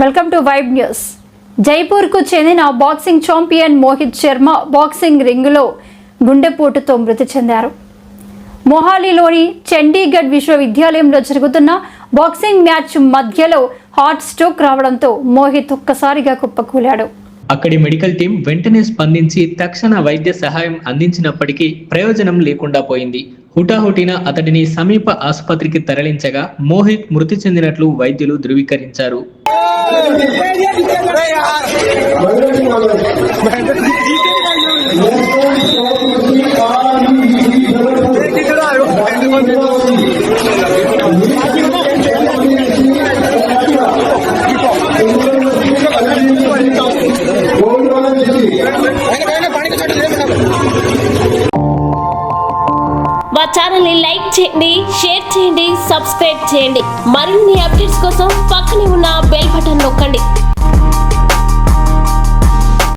Welcome to vibe news జైపూర్కు చెందిన boxing champion Mohit Sharma boxing రింగులో గుండెపోటుతో మృతి చెందారు. మొహాలీలోని చండీగఢ్ విశ్వవిద్యాలయంలో జరుగుతున్న బాక్సింగ్ మ్యాచ్ మధ్యలో హార్ట్ స్ట్రోక్ రావడంతో మోహిత్ ఒక్కసారిగా కుప్పకూలాడు. అక్కడి మెడికల్ టీం వెంటనే స్పందించి తక్షణ వైద్య సహాయం అందించినప్పటికీ ప్రయోజనం లేకుండా పోయింది. హుటాహుటిన అతడిని సమీప ఆసుపత్రికి తరలించగా మోహిత్ మృతి చెందినట్లు వైద్యులు ధృవీకరించారు. మా ఛానల్ని లైక్ చేయండి షేర్ చేయండి సబ్స్క్రైబ్ చేయండి. మరిన్ని అప్డేట్స్ కోసం పక్కనే ఉన్న బెల్ బటన్ నొక్కండి.